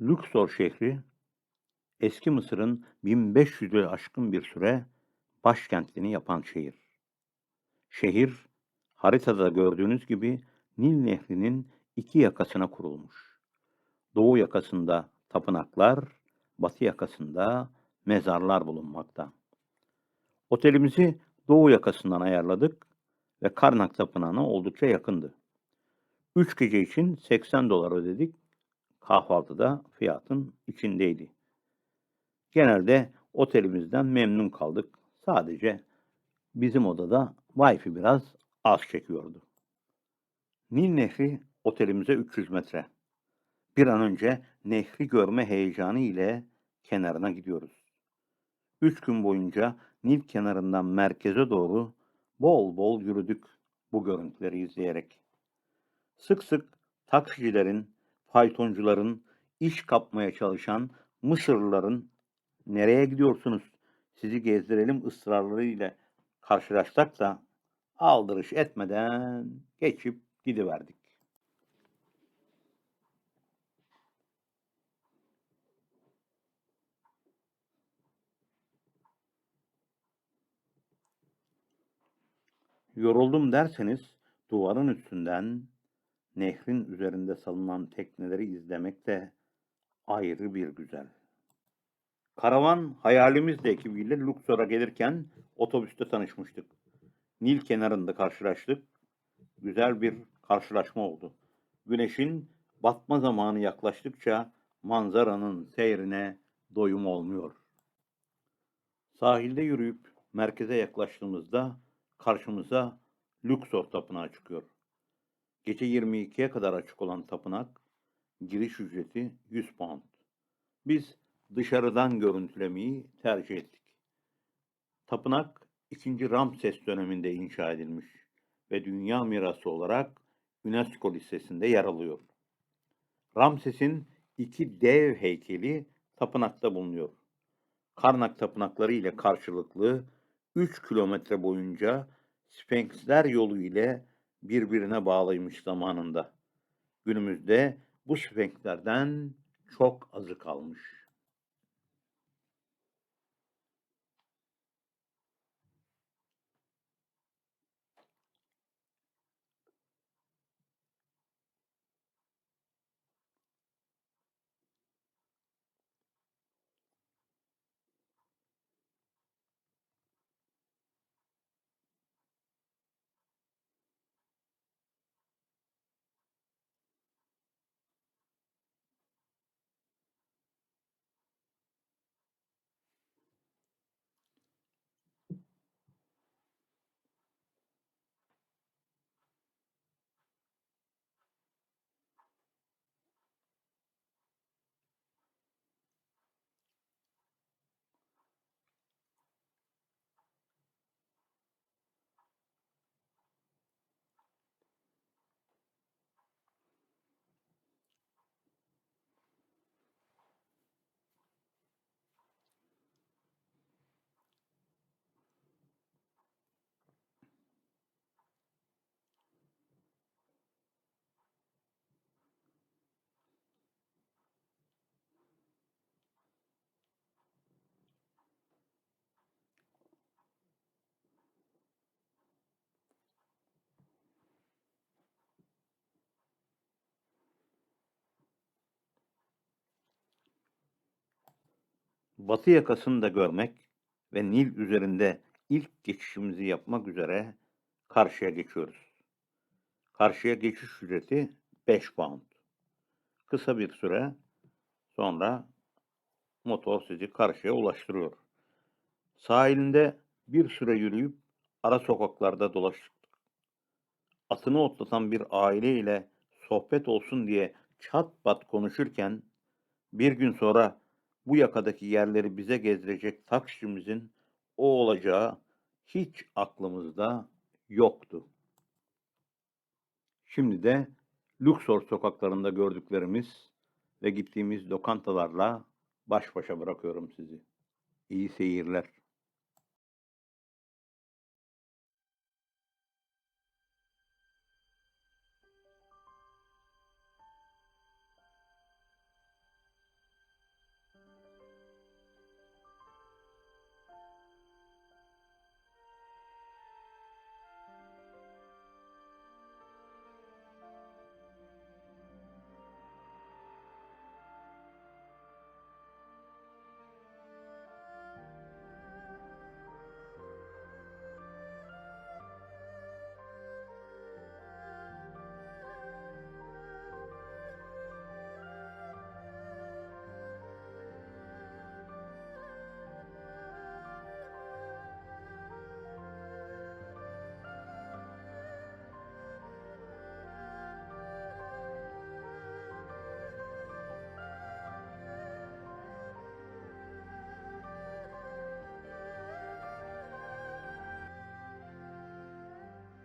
Luxor şehri, eski Mısır'ın 1500'ü aşkın bir süre başkentini yapan şehir. Şehir, haritada gördüğünüz gibi Nil Nehri'nin iki yakasına kurulmuş. Doğu yakasında tapınaklar, batı yakasında mezarlar bulunmakta. Otelimizi doğu yakasından ayarladık ve Karnak Tapınağı'na oldukça yakındı. 3 gece için 80 dolar ödedik. Kahvaltıda fiyatın içindeydi. Genelde otelimizden memnun kaldık. Sadece bizim odada Wi-Fi biraz az çekiyordu. Nil Nehri otelimize 300 metre. Bir an önce nehri görme heyecanı ile kenarına gidiyoruz. Üç gün boyunca Nil kenarından merkeze doğru bol bol yürüdük bu görüntüleri izleyerek. Sık sık taksicilerin, faytoncuların, iş kapmaya çalışan Mısırlıların nereye gidiyorsunuz, sizi gezdirelim ısrarlarıyla karşılaşsak da aldırış etmeden geçip gidiverdik. Yoruldum derseniz duvarın üstünden nehrin üzerinde salınan tekneleri izlemek de ayrı bir güzel. Karavan hayalimizle ekibiyle Luxor'a gelirken otobüste tanışmıştık. Nil kenarında karşılaştık. Güzel bir karşılaşma oldu. Güneşin batma zamanı yaklaştıkça manzaranın seyrine doyum olmuyor. Sahilde yürüyüp merkeze yaklaştığımızda karşımıza Luxor Tapınağı çıkıyor. Gece 22'ye kadar açık olan tapınak, giriş ücreti 100 pound. Biz dışarıdan görüntülemeyi tercih ettik. Tapınak 2. Ramses döneminde inşa edilmiş ve dünya mirası olarak UNESCO listesinde yer alıyor. Ramses'in iki dev heykeli tapınakta bulunuyor. Karnak tapınakları ile karşılıklı 3 kilometre boyunca Sphinxler yolu ile birbirine bağlıymış zamanında. Günümüzde bu Sphinxlerden çok azı kalmış. Batı yakasını da görmek ve Nil üzerinde ilk geçişimizi yapmak üzere karşıya geçiyoruz. Karşıya geçiş ücreti 5 pound. Kısa bir süre sonra motor sizi karşıya ulaştırıyor. Sahilinde bir süre yürüyüp ara sokaklarda dolaştık. Atını otlatan bir aile ile sohbet olsun diye çat pat konuşurken bir gün sonra bu yakadaki yerleri bize gezdirecek taksicimizin o olacağı hiç aklımızda yoktu. Şimdi de Luxor sokaklarında gördüklerimiz ve gittiğimiz lokantalarla baş başa bırakıyorum sizi. İyi seyirler.